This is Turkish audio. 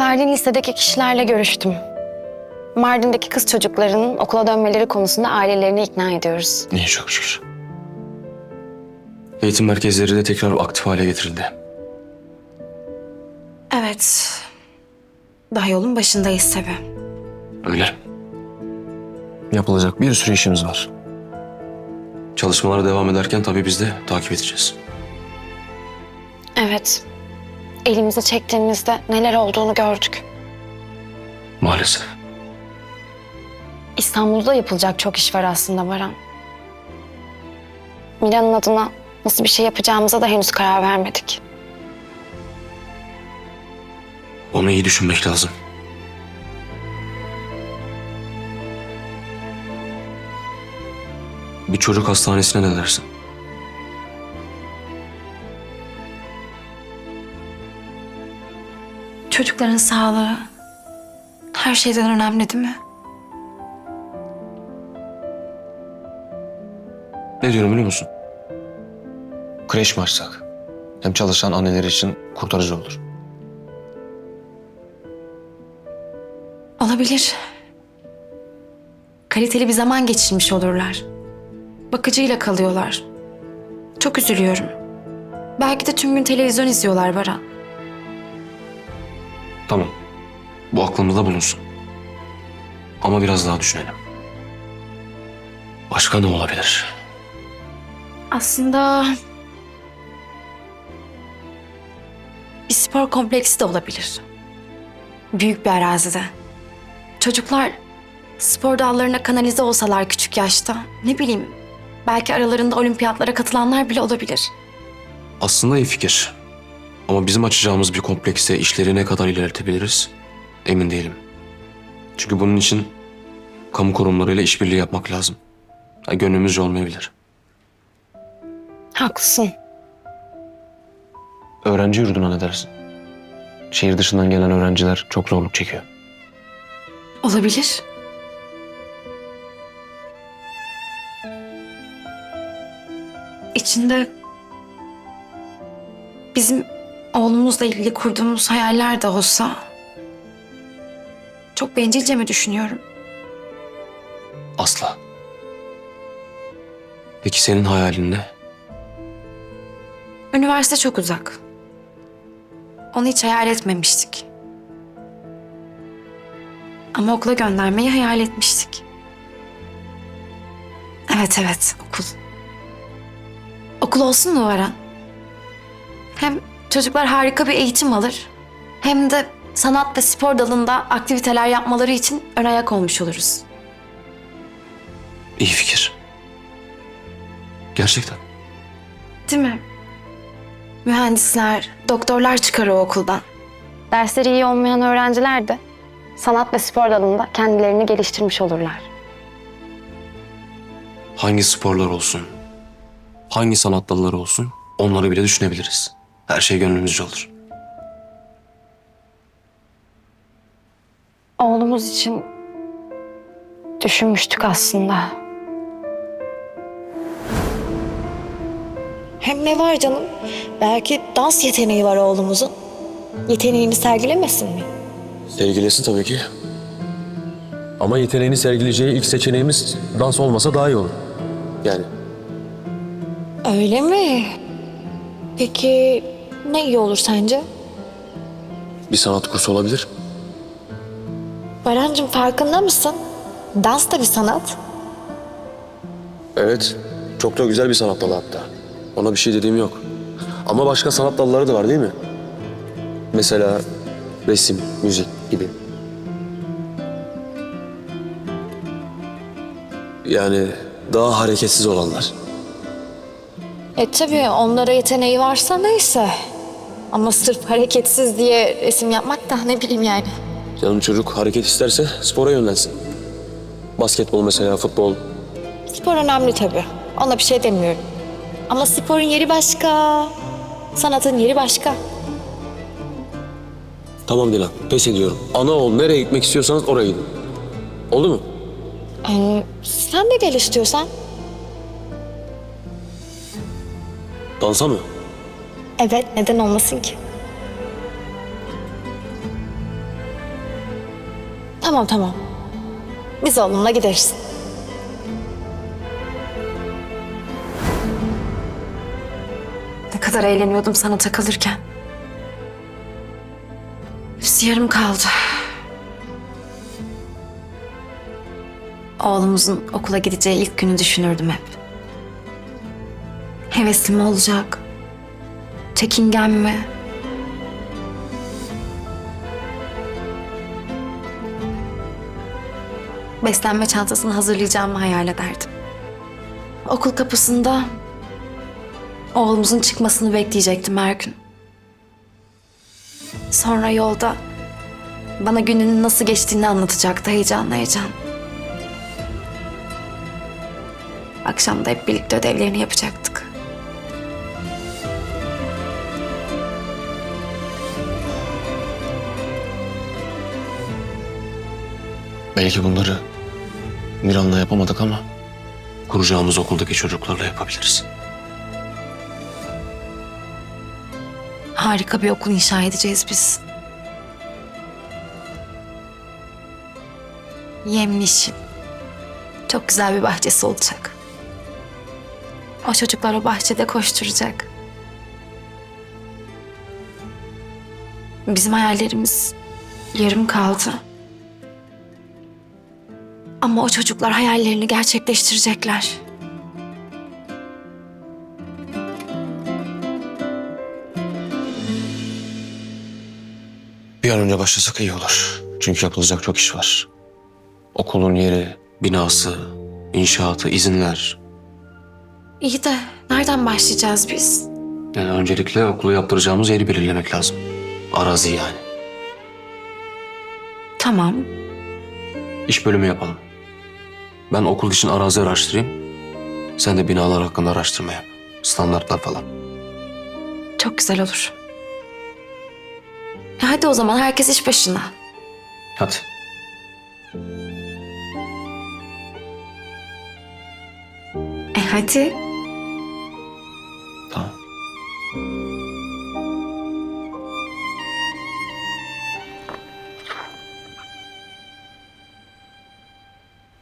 Verdiğin listedeki kişilerle görüştüm. Mardin'deki kız çocuklarının okula dönmeleri konusunda ailelerini ikna ediyoruz. İyi çok şükür. Eğitim merkezleri de tekrar aktif hale getirildi. Evet. Daha yolun başındayız tabii. Öyle. Yapılacak bir sürü işimiz var. Çalışmalar devam ederken tabii biz de takip edeceğiz. Evet. Elimize çektiğimizde neler olduğunu gördük. Maalesef. İstanbul'da yapılacak çok iş var aslında Baran. Milan'ın adına nasıl bir şey yapacağımıza da henüz karar vermedik. Onu iyi düşünmek lazım. Bir çocuk hastanesine ne dersin? Çocukların sağlığı her şeyden önemli değil mi? Ne diyorum biliyor musun? Kreş mi açsak? Hem çalışan anneler için kurtarıcı olur. Olabilir. Kaliteli bir zaman geçirmiş olurlar. Bakıcıyla kalıyorlar. Çok üzülüyorum. Belki de tüm gün televizyon izliyorlar Baran. Tamam. Bu aklımızda bulunsun. Ama biraz daha düşünelim. Başka ne olabilir? Aslında bir spor kompleksi de olabilir. Büyük bir arazide. Çocuklar spor dallarına kanalize olsalar küçük yaşta ne bileyim belki aralarında olimpiyatlara katılanlar bile olabilir. Aslında iyi fikir. Ama bizim açacağımız bir komplekse işleri ne kadar ilerletebiliriz emin değilim. Çünkü bunun için kamu kurumlarıyla işbirliği yapmak lazım. Ha, gönlümüzce olmayabilir. Haklısın. Öğrenci yurduna ne dersin? Şehir dışından gelen öğrenciler çok zorluk çekiyor. Olabilir. İçinde bizim oğlumuzla ilgili kurduğumuz hayaller de olsa çok bencilce mi düşünüyorum? Asla. Peki senin hayalin ne? Üniversite çok uzak. Onu hiç hayal etmemiştik. Ama okula göndermeyi hayal etmiştik. Evet evet okul. Okul olsun mu Varan? Hem çocuklar harika bir eğitim alır. Hem de sanat ve spor dalında aktiviteler yapmaları için ön ayak olmuş oluruz. İyi fikir. Gerçekten. Değil mi? Mühendisler, doktorlar çıkar o okuldan. Dersleri iyi olmayan öğrenciler de sanat ve spor dalında kendilerini geliştirmiş olurlar. Hangi sporlar olsun, hangi sanat dalları olsun onları bile düşünebiliriz. Her şey gönlümüzce olur. Oğlumuz için düşünmüştük aslında. Hem ne var canım? Belki dans yeteneği var oğlumuzun. Yeteneğini sergilemesin mi? Sevgilisi tabii ki. Ama yeteneğini sergileyeceği ilk seçeneğimiz dans olmasa daha iyi olur. Yani Öyle mi? Peki ne iyi olur sence? bir sanat kursu olabilir. Barancığım farkında mısın? Dans da bir sanat. Evet, çok da güzel bir sanat dalı hatta. Ona bir şey dediğim yok. Ama başka sanat dalları da var değil mi? Mesela resim, müzik gibi. Yani daha hareketsiz olanlar. E tabii onlara yeteneği varsa neyse. Ama sırf hareketsiz diye resim yapmak da ne bileyim yani. Canım çocuk hareket isterse spora yönlensin. Basketbol mesela, futbol. Spor önemli tabii. Ona bir şey demiyorum. Ama sporun yeri başka. Sanatın yeri başka. Tamam Dilan, pes ediyorum. Ana ol, nereye gitmek istiyorsanız oraya gidin. Oldu mu? Ee, sen de gel istiyorsan. Dansa mı? Evet neden olmasın ki? Tamam tamam. Biz oğlumla gideriz. Ne kadar eğleniyordum sana takılırken. Hepsi yarım kaldı. Oğlumuzun okula gideceği ilk günü düşünürdüm hep. Hevesli mi olacak? Çekingen mi? Beslenme çantasını hazırlayacağımı hayal ederdim. Okul kapısında Oğlumuzun çıkmasını bekleyecektim her gün. Sonra yolda bana gününün nasıl geçtiğini anlatacaktı heyecanla heyecan. Akşam da hep birlikte ödevlerini yapacaktık. Belki bunları Miran'la yapamadık ama kuracağımız okuldaki çocuklarla yapabiliriz. Harika bir okul inşa edeceğiz biz. Yemyeşil. Çok güzel bir bahçesi olacak. O çocuklar o bahçede koşturacak. Bizim hayallerimiz yarım kaldı. Ama o çocuklar hayallerini gerçekleştirecekler. Bir an önce başlasak iyi olur. Çünkü yapılacak çok iş var. Okulun yeri, binası, inşaatı, izinler. İyi de nereden başlayacağız biz? Yani öncelikle okulu yaptıracağımız yeri belirlemek lazım. Arazi yani. Tamam. İş bölümü yapalım. Ben okul için arazi araştırayım. Sen de binalar hakkında araştırma yap. Standartlar falan. Çok güzel olur. E hadi o zaman herkes iş başına. Hadi. E hadi.